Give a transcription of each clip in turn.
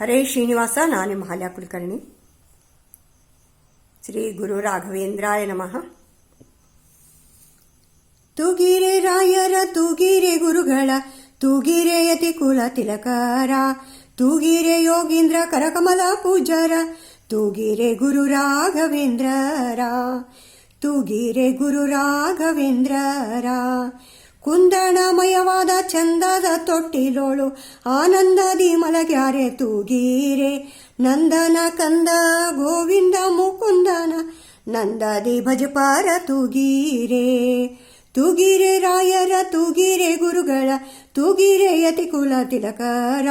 ಹರೇ ಶ್ರೀನಿವಾಸ ನಾನು ನಿಮ್ಮ ಹಾಲ್ಯ ಕುಲಕರ್ಣಿ ಶ್ರೀ ಗುರು ರಾಘವೇಂದ್ರಾಯ ನಮಃ ತೂಗಿರೆ ರಾಯರ ತೂಗಿರೆ ಗುರುಗಳ ತೂಗಿರೆ ಯತಿ ಕುಲ ತಿಲಕರ ತೂಗಿರೆ ಯೋಗೀಂದ್ರ ಕರಕಮಲ ಪೂಜಾರ ತೂಗಿರೆ ಗುರು ರಾಘವೇಂದ್ರರ ತೂಗಿರೆ ಗುರು ರಾಘವೇಂದ್ರರ ಕುಂದಣಮಯವಾದ ಚಂದದ ತೊಟ್ಟಿಲೋಳು ಆನಂದದಿ ಮಲಗ್ಯಾರೆ ತೂಗೀರೆ. ನಂದನ ಕಂದ ಗೋವಿಂದ ಮುಕುಂದನ ನಂದದಿ ಭಜಪಾರ ತೂಗೀರೆ. ತೂಗಿರೆ ರಾಯರ, ತೂಗಿರೆ ಗುರುಗಳ, ತೂಗಿರೆ ಯತಿ ಕುಲ ತಿಲಕರ.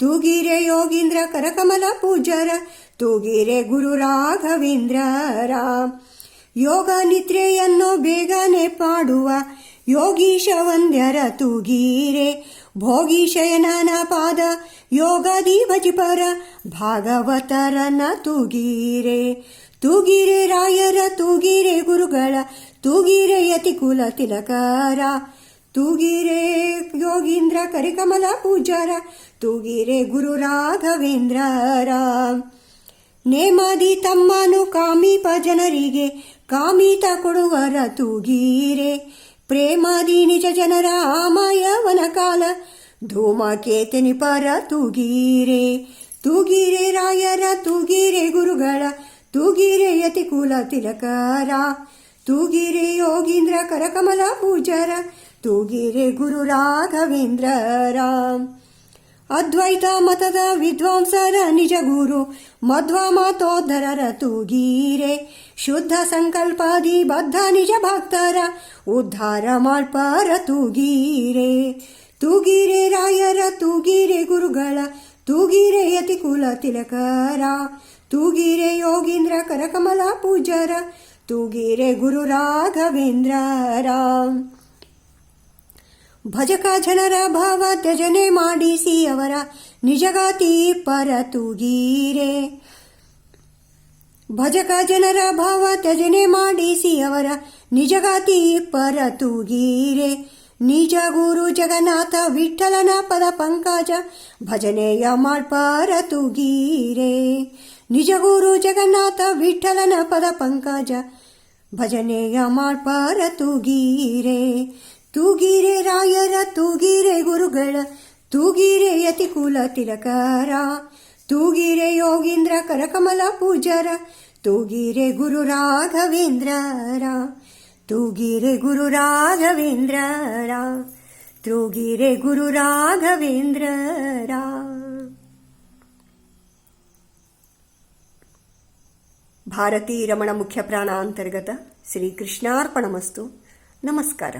ತೂಗಿರೆ ಯೋಗೀಂದ್ರ ಕರಕಮಲ ಪೂಜರ, ತೂಗಿರೆ ಗುರು ರಾಘವೇಂದ್ರರ. ಯೋಗ ನಿದ್ರೆಯನ್ನು ಬೇಗನೆ ಪಾಡುವ ಯೋಗೀಶ ವಂದ್ಯರ ತೂಗೀರೆ. ಭೋಗೀಶಯನನ ಪಾದ ಯೋಗದಿ ಭಜಿಪರ ಭಾಗವತರನ ತೂಗೀರೆ. ತೂಗಿರೆ ರಾಯರ, ತೂಗಿರೆ ಗುರುಗಳ, ತೂಗಿರೆ ಯತಿ ಕುಲ ತಿಲಕರ. ತೂಗಿರೆ ಯೋಗೀಂದ್ರ ಕರಿಕಮಲ ಪೂಜಾರ, ತೂಗಿರೆ ಗುರು ರಾಘವೇಂದ್ರರ. ನೇಮದಿ ತಮ್ಮನು ಕಾಮೀಪ ಜನರಿಗೆ, ಕಾಮೀತ ಕೊಡುವರ ತೂಗೀರೆ. ಪ್ರೇಮದಿ ನಿಜ ಜನರ ಮಾಯವನ ಕಾಲ, ಧೂಮಕೇತನಿ ಪರ ತೂಗೀರೆ ತೂಗೀರೆ ರಾಯರ, ತೂಗೀರೆ ಗುರುಗಳ, ತೂಗೀರೆ ಯತಿ ಕುಲ ತಿಲಕರ, ತೂಗಿರೆ ಯೋಗೀಂದ್ರ ಕರಕಮಲ ಪೂಜರ, ತೂಗಿರೆ ಗುರು ರಾಘವೇಂದ್ರರ. ಅದ್ವೈತ ಮತದ ವಿದ್ವಾಂಸರ ನಿಜ ಗುರು, ಮಧ್ವ ಮಾತೋದ್ಧರರ ತೂಗೀರೆ ಶುದ್ಧ ಸಂಕಲ್ಪಾದಿ ಬದ್ಧ ನಿಜ ಭಕ್ತರ, ಉದ್ಧಾರ ಮಾಡ್ಪಾರ ತೂಗೀರೆ ತೂಗೀರೆ ರಾಯರ, ತೂಗೀರೆ ಗುರುಗಳ, ತೂಗೀರೆ ಯತಿ ಕುಲ ತಿಲಕರ. ತೂಗೀರೆ ಯೋಗೀಂದ್ರ ಕರಕಮಲ ಪೂಜರ, ತೂಗೀರೆ ಗುರು ರಾಘವೇಂದ್ರರ. ಭಜಕ ಜನರ ಭಾವ ತ್ಯಜನೆ ಮಾಡಿಸಿ ಅವರ ನಿಜಗಾತಿ ಪರ ತೂಗೀರೆ ಭಜಕ ಜನರ ಭಾವ ತ್ಯಜನೆ ಮಾಡಿಸಿ ಅವರ ನಿಜಗಾತಿ ಪರ ತೂಗೀರೆ ನಿಜ ಗುರು ಜಗನ್ನಾಥ ವಿಠಲನ ಪದ ಪಂಕಜ ಭಜನೆಯ ಮಾಡ್ಪಾರ ತೂಗೀರೆ ನಿಜ ಗುರು ಜಗನ್ನಾಥ ವಿಠಲನ ಪದ ಪಂಕಜ ಭಜನೆಯ ಮಾಡ್ಪಾರ ತೂಗೀರೆ ರಾಯರ ತೂಗಿರೆ ಗುರುಗಳ, ತೂಗಿರೆ ಯತಿ ಕುಲ ತಿಲಕಾರ. ತೂಗಿರೆ ಯೋಗೀಂದ್ರ, ಕರಕಮಲ ಪೂಜಾರ. ತೂಗಿರೆ ಗುರು ರಾಘವೇಂದ್ರರ. ತೂಗಿರೆ ಗುರು ರಾಘವೇಂದ್ರರ. ತೂಗಿರೆ ಗುರು ರಾಘವೇಂದ್ರರ. ಭಾರತೀ ರಮಣ ಮುಖ್ಯ ಪ್ರಾಣ ಅಂತರ್ಗತ ಶ್ರೀಕೃಷ್ಣಾರ್ಪಣಮಸ್ತು. ನಮಸ್ಕಾರ.